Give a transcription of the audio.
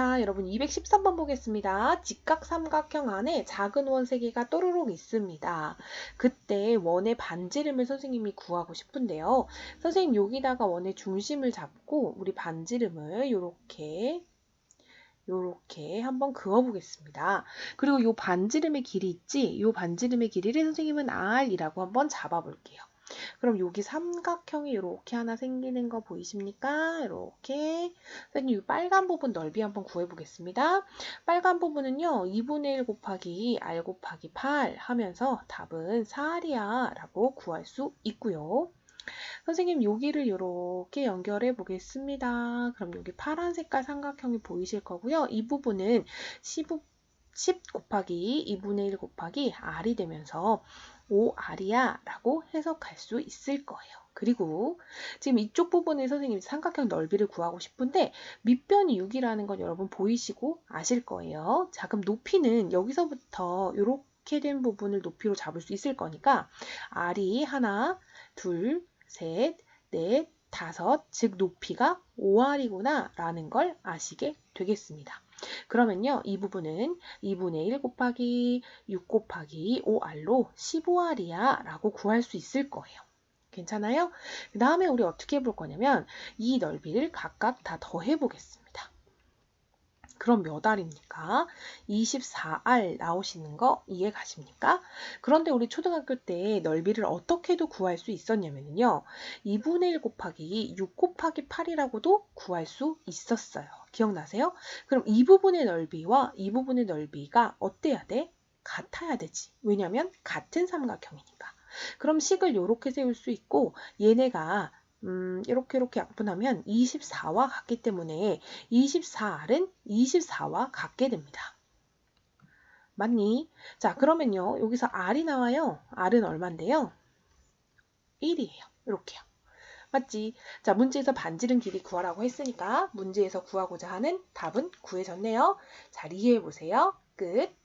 자, 여러분 213번 보겠습니다. 직각 삼각형 안에 작은 원 3개가 또르륵 있습니다. 그때 원의 반지름을 선생님이 구하고 싶은데요. 선생님 여기다가 원의 중심을 잡고 우리 반지름을 이렇게 요렇게 한번 그어보겠습니다. 그리고 요 반지름의 길이 있지? 요 반지름의 길이를 선생님은 R이라고 한번 잡아볼게요. 그럼 여기 삼각형이 이렇게 하나 생기는 거 보이십니까? 이렇게 선생님 이 빨간 부분 넓이 한번 구해보겠습니다. 빨간 부분은요 2분의 1 곱하기 r 곱하기 8 하면서 답은 4R이야 라고 구할 수 있고요. 선생님 여기를 이렇게 연결해 보겠습니다. 그럼 여기 파란 색깔 삼각형이 보이실 거고요. 이 부분은 10, 10 곱하기 2분의 1 곱하기 r이 되면서 5r이야 라고 해석할 수 있을 거예요. 그리고 지금 이쪽 부분에 선생님이 삼각형 넓이를 구하고 싶은데 밑변이 6이라는 건 여러분 보이시고 아실 거예요. 자 그럼 높이는 여기서부터 이렇게 된 부분을 높이로 잡을 수 있을 거니까 r이 하나, 둘, 셋, 넷, 다섯, 즉 높이가 5r이구나 라는 걸 아시게 되겠습니다. 그러면요, 이 부분은 2분의 1 곱하기 6 곱하기 5r로 15r이야 라고 구할 수 있을 거예요. 괜찮아요? 그 다음에 우리 어떻게 해볼 거냐면 이 넓이를 각각 다 더해 보겠습니다. 그럼 몇 알입니까? 24알 나오시는 거 이해 가십니까? 그런데 우리 초등학교 때 넓이를 어떻게도 구할 수 있었냐면요. 2분의 1 곱하기 6 곱하기 8이라고도 구할 수 있었어요. 기억나세요? 그럼 이 부분의 넓이와 이 부분의 넓이가 어때야 돼? 같아야 되지. 왜냐면 같은 삼각형이니까. 그럼 식을 이렇게 세울 수 있고 얘네가 음, 이렇게 이렇게 약분하면 24와 같기 때문에 24R은 24와 같게 됩니다. 맞니? 자, 그러면요. 여기서 R이 나와요. R은 얼만데요? 1이에요. 이렇게요. 맞지? 자, 문제에서 반지름 길이 구하라고 했으니까 문제에서 구하고자 하는 답은 구해졌네요. 잘 이해해 보세요. 끝.